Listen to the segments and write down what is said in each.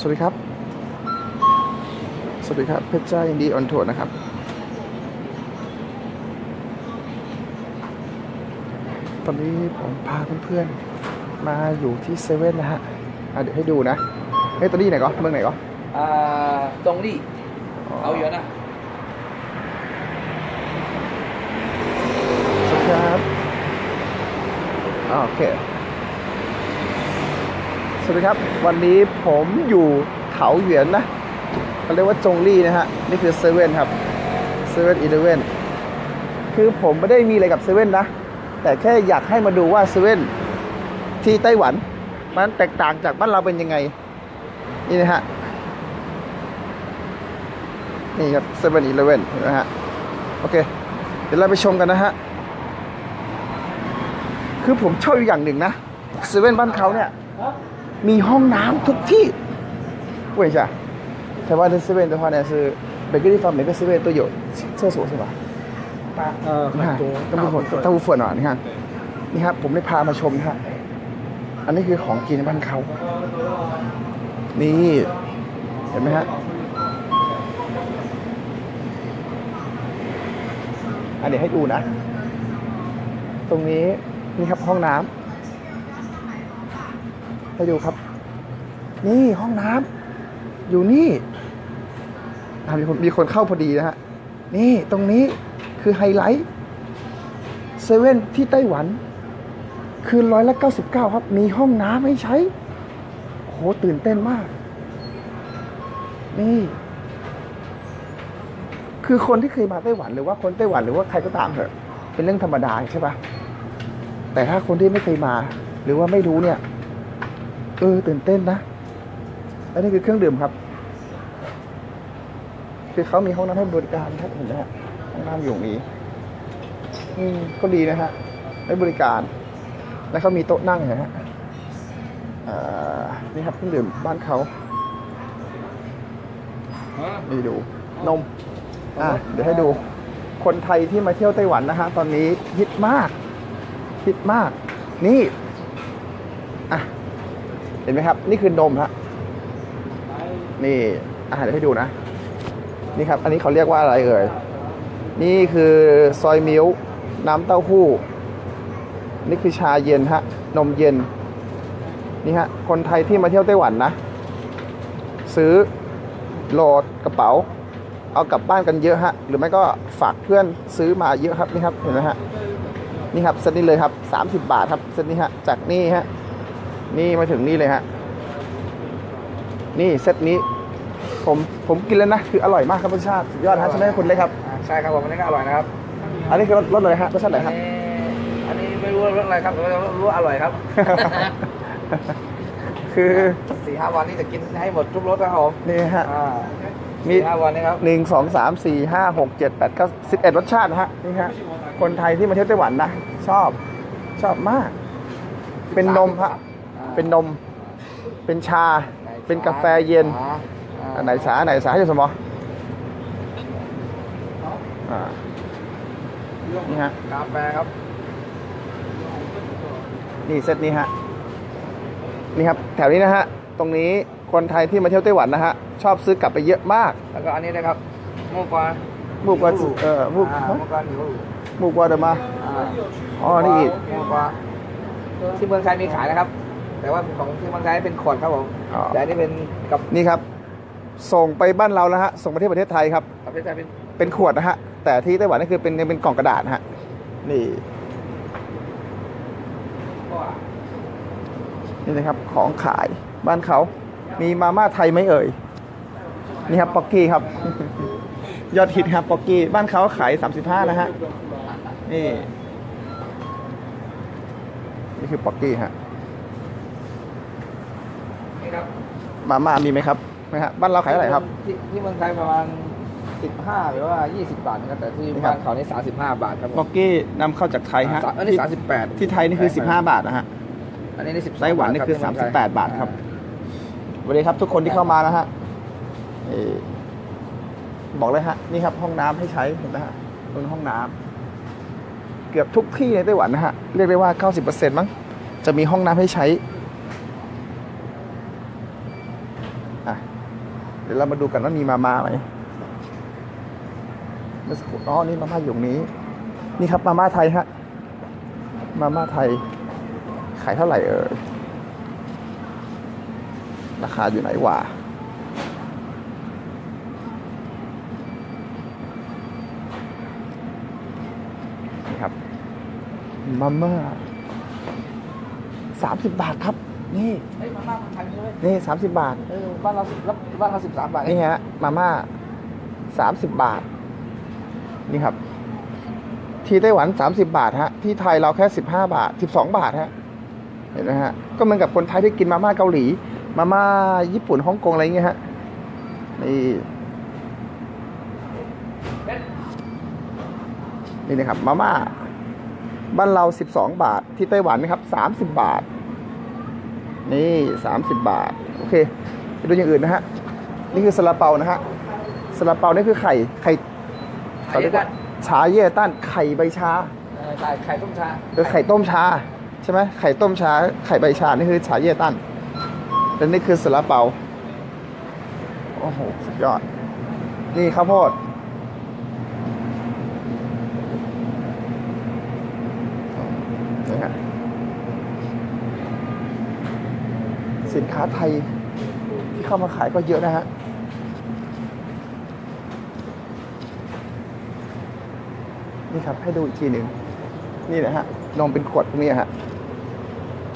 สวัสดีครับ สวัสดีครับ เพชรจ้ายินดีออนทัวร์นะครับ ตอนนี้ผมพาเพื่อนๆ มาอยู่ที่เซเว่นนะฮะอะเดี๋ยวให้ดูนะ เฮ้ยตอนนี้ไหนก็เมืองไหนก็อ่าตรงนี้เอาอยู่นะสวัสดีครับอ่าโอเค สวัสดีครับวันนี้ผมอยู่เขาเหวียนนะเขาเรียกว่าจงลี่นะฮะนี่คือเซเว่นครับเซเว่นอีเลเว่นคือผมไม่ได้มีอะไรกับเซเว่นนะ แต่แค่อยากให้มาดูว่าเซเว่นที่ไต้หวัน มันแตกต่างจากบ้านเราเป็นยังไง นี่นะฮะนี่ครับเซเว่นอีเลเว่นนไหมฮะโอเค เดี๋ยวเราไปชมกันนะฮะคือผมชอบอยู่อย่างหนึ่งนะเซเว่นบ้านเขาเนี่ย มีห้องน้ำทุกที่问一下台湾的เซเว่น的话呢是每个地方每个เซเว่น都有厕所是吧呃，你看很多，大部分大部分啊你看นี่ครับผมได้พามาชมนะฮะอันนี้คือของกินในบ้านเขานี่เห็นไหมฮะอันนี้ให้ดูนะ ตรงนี้นี่ครับห้องน้ำ ให้ดูครับ นี่ห้องน้ำอยู่นี่มีคนมีคนเข้าพอดีนะฮะ นี่ตรงนี้คือไฮไลท์เซเว่นที่ไต้หวัน คือร้อยละเก้าสิบเก้าครับ มีห้องน้ำให้ใช้ โหตื่นเต้นมาก นี่ คือคนที่เคยมาไต้หวันหรือว่าคนไต้หวันหรือว่าใครก็ตามเถอะ เป็นเรื่องธรรมดาใช่ปะแต่ถ้าคนที่ไม่เคยมา หรือว่าไม่รู้เนี่ย เออตื่นเต้นนะ อันนี้คือเครื่องดื่มครับ คือเขามีห้องน้ำให้บริการครับเห็นไหมฮะห้องน้ำอยู่นี้ อืมก็ดีนะฮะให้บริการ แล้วเขามีโต๊ะนั่งนะฮะอ่านี่ครับเครื่องดื่มบ้านเขานี่ดู นม อะ เดี๋ยวให้ดู คนไทยที่มาเที่ยวไต้หวันนะฮะ ตอนนี้ฮิตมาก ฮิตมาก นี่ เห็นไหมครับ นี่คือนมฮะนี่อาหารให้ดูนะ นี่ครับ อันนี้เขาเรียกว่าอะไรเอ่ยนี่คือซอยมิลน้ำเต้าหู้ นี่คือชาเย็นฮะ นมเย็น นี่ฮะ คนไทยที่มาเที่ยวไต้หวันนะ ซื้อโหลดกระเป๋า เอากลับบ้านกันเยอะฮะ หรือไม่ก็ฝากเพื่อนซื้อมาเยอะครับนี่ครับ เห็นไหมฮะ นี่ครับเซตนี้เลยครับ 30 บาทครับเซตนี้ฮะ จากนี่ฮะ นี่มาถึงนี่เลยฮะ นี่เซตนี้ ผมผมกินแล้วนะ คืออร่อยมากครับรสชาติสุดยอดฮะใช่ไหมคุณเล็กครับ อ่าใช่ครับผมอันนี้ก็อร่อยนะครับอันนี้คือรสรสอะไรฮะรสชาติไหนอันครับนี้อันนี้ไม่รู้ว่ารสอะไรครับแต่ว่ารู้ว่าอร่อยครับ คือสี่ห้าวันนี้จะกินให้หมดทุกรสนะครับผมนี่ฮะ อ่ามี สี่ห้าวันนี้ครับหนึ่งสองสามสี่ห้าหกเจ็ดแปดเก้าสิบเอ็ดรสชาตินะฮะนี่ฮะคนไทยที่มาเที่ยวไต้หวันนะ ชอบชอบมาก เป็นนมฮะ เป็นนม เป็นชา เป็นกาแฟเย็นอ่าอ่าอันไหนสาอันไหนสาให้สมออ่านี่ฮะกาแฟครับ นี่เซตนี้ฮะ นี่ครับ แถวนี้นะฮะ ตรงนี้คนไทยที่มาเที่ยวไต้หวันนะฮะ ชอบซื้อกลับไปเยอะมาก แล้วก็อันนี้นะครับหมูกวามูกว่าเออมูกอ่าหมูกวาหมูมูกว่าเดิมมาอ่าอ๋อ นี่อีกหมูกวาที่เมืองไทยมีขายนะครับ แต่ว่าของที่เมืองไทยเป็นขวดครับผมอ๋อ แต่อันนี้เป็นกับนี่ครับ ส่งไปบ้านเราแล้วฮะส่งไปที่ประเทศไทยครับประเภทไทยเป็นเป็นขวดนะฮะ แต่ที่ไต้หวันนี่คือเป็นยังเป็นกล่องกระดาษนะฮะ นี่นี่นะครับของขายบ้านเขามีมาม่าไทยไหมเอ่ย นี่ครับป๊อกกี้ครับ ยอดฮิตครับป๊อกกี้บ้านเขาขาย 35 นะฮะ นี่ นี่คือป๊อกกี้ฮะนี่ ครับมาม่ามีไหมครับไหมฮะบ้านเราขายเท่าไหร่ครับ ที่ที่เมืองไทยประมาณ 15 หรือว่า 20 บาทนะครับแต่ที่นี่ครับ บ้านเขานี่35 บาทครับผมป๊อกกี้นำเข้าจากไทยฮะอันนี้ที่38 ที่ไทยนี่คือ 15 บาทนะฮะ อันนี้นี่12ไต้หวันนี่คือที่เมืงไทย38บาทครับ สวัสดีครับ ทุกคนที่เข้ามานะฮะเอ่อบอกเลยฮะนี่ครับ ห้องน้ำให้ใช้เห็นไหมฮะตรงห้องน้ำเกือบทุกที่ในไต้หวันนะฮะเรียกได้ว่า 90%มั้งจะมีห้องน้ำให้ใช้ อะเดี๋ยวเรามาดูกันว่ามีมาม่าไหมเมื่อสักครู่อ๋อนี่มาม่าอยู่ตรงนี้ นี่ครับมาม่าไทยฮะ มาม่าไทย ขายเท่าไหร่เอ่ยราคาอยู่ไหนวะนี่ครับมาม่าสามสิบบาทครับ นี่เฮ้ยมาม่าคนไทยใช่ไหมนี่สามสิบบาท เออบ้านเราสิบแล้วบ้านเราสิบสามบาทเองนี่ฮะมาม่าสามสิบบาท นี่ครับ ที่ไต้หวันสามสิบาทฮะ ที่ไทยเราแค่สิบห้าบาทสิบสองบาทฮะ เห็นไหมฮะ ก็เหมือนกับคนไทยที่กินมาม่าเกาหลี มาม่าญี่ปุ่นฮ่องกงอะไรเงี้ยฮะ นี่นี่นะครับมาม่า บ้านเราสิบสองบาท ที่ไต้หวันนะครับสามสิบบาท นี่สามสิบบาท โอเค ไปดูอย่างอื่นนะฮะ นี่คือซาลาเปานะฮะซาลาเปานี่คือไข่ ไข่ไข่เยกันชาเย่ต้านไข่ใบชาเออไข่ไข่ต้มชาเออไข่ต้มชา ใช่ไหมไข่ต้มชา ไข่ใบชา นี่คือชาเย่ตันและนี่คือซาลาเปา โอ้โห สุดยอด นี่ข้าวโพด นี่ฮะ สินค้าไทยที่เข้ามาขายก็เยอะนะฮะนี่ครับให้ดูอีกทีหนึ่งนี่นะฮะนมเป็นขวดพวกนี้ฮะ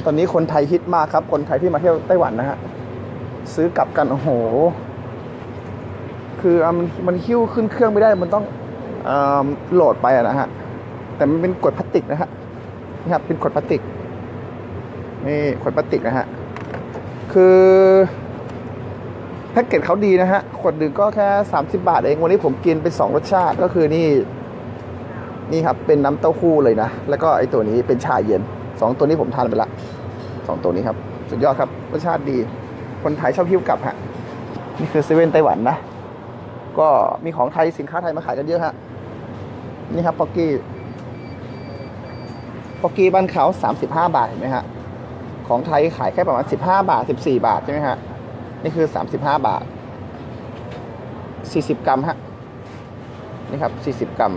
ตอนนี้คนไทยฮิตมากครับ คนไทยที่มาเที่ยวไต้หวันนะฮะซื้อกลับกันโอ้โห คือมันมันหิ้วขึ้นเครื่องไม่ได้มันต้องอโหลดไปนะฮะแต่มันเป็นขวดพลาสติกนะฮะนี่ครับเป็นขวดพลาสติกนี่ขวดพลาสติกนะฮะ คือแพ็กเกจเขาดีนะฮะ ขวดหนึ่งก็แค่ 30 บาทเอง วันนี้ผมกินไปสองรสชาติก็คือนี่ นี่ครับ เป็นน้ำเต้าหู้เลยนะ แล้วก็ไอตัวนี้เป็นชาเย็นสองตัวนี้ผมทานไปละสองตัวนี้ครับ สุดยอดครับ รสชาติดี คนไทยชอบหิ้วกลับฮะ นี่คือเซเว่นไต้หวันนะ ก็มีของไทยสินค้าไทยมาขายกันเยอะฮะ นี่ครับ ป๊อกกี้ ป๊อกกี้บ้านเขาสามสิบห้าบาทเห็นไหมฮะ ของไทยขายแค่ประมาณสิบห้าบาทสิบสี่บาทใช่ไหมฮะ นี่คือสามสิบห้าบาทสี่สิบกรัมฮะ นี่ครับสี่สิบกรัม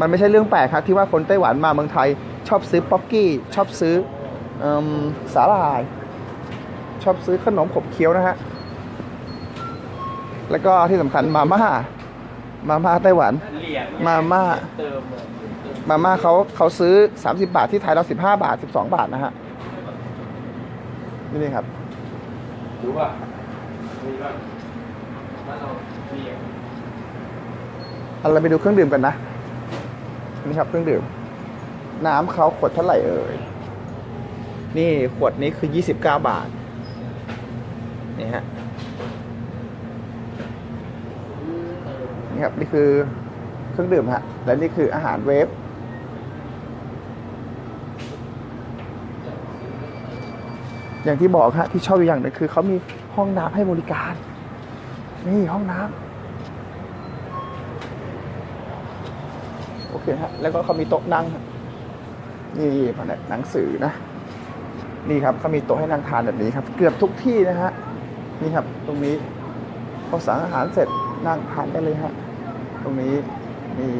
มันไม่ใช่เรื่องแปลกครับ ที่ว่าคนไต้หวันมาเมืองไทย ชอบซื้อป๊อกกี้ ชอบซื้อเอมสาหร่าย ชอบซื้อขนมขบเคี้ยวนะฮะ แล้วก็ที่สำคัญมาม่า มาม่าไต้หวัน มาม่ามาม่าเขาเขาซื้อ 30 บาทที่ไทยเรา 15 บาท 12 บาทนะฮะ นี่นี่ครับ รู้ป่ะมีป่ะบ้านเรามีอะเอาเราไปดูเครื่องดื่มกันนะ นี่ครับเครื่องดื่ม น้ำเขาขวดเท่าไหร่เอ่ย นี่ขวดนี้คือ 29 บาท นี่ฮะ นี่ครับ นี่คือเครื่องดื่มฮะ และนี่คืออาหารเวฟ อย่างที่บอกฮะที่ชอบอยู่อย่างหนึ่งคือเขามีห้องน้ำให้บริการ นี่ห้องน้ำโอเคฮะแล้วก็เขามีโต๊ะนั่ง นี่ผนกหนังสือนะ นี่ครับเขามีโต๊ะให้นั่งทานแบบนี้ครับ เกือบทุกที่นะฮะนี่ครับตรงนี้พอสั่งอาหารเสร็จนั่งทานได้เลยฮะตรงนี้นี่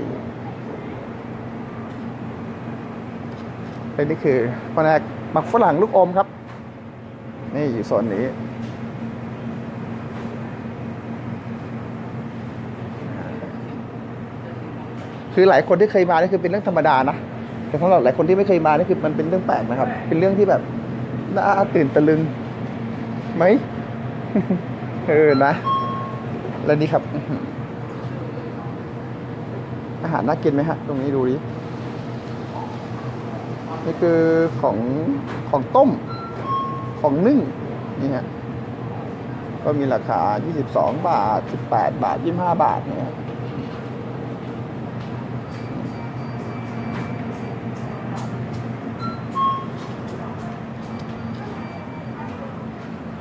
และนี่คือแผนกหมักฝรั่งลูกอมครับ นี่อยู่โซนนี้ คือหลายคนที่เคยมานี่คือเป็นเรื่องธรรมดานะแต่สำหรับหลายคนที่ไม่เคยมานี่คือมันเป็นเรื่องแปลกนะครับ เป็นเรื่องที่แบบน่าตื่นตะลึงไหมเออนะ แล้วนี่ครับอื้อหืออาหารน่ากินไหมฮะ ตรงนี้ดูดินี่คือของของต้ม ของนึ่งนี่ฮะก็มีราคา 22 บาท 18 บาท 25 บาทเนี่ย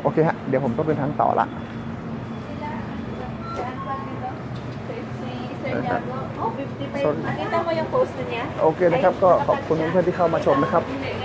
โอเคฮะ เดี๋ยวผมต้องเดินทางต่อละ Oh, 50 pa yun. Nakita mo yung post niya? โอเคนะครับ ก็ขอบคุณเพื่อนๆที่เข้ามาชมนะครับ Hindi, ngayon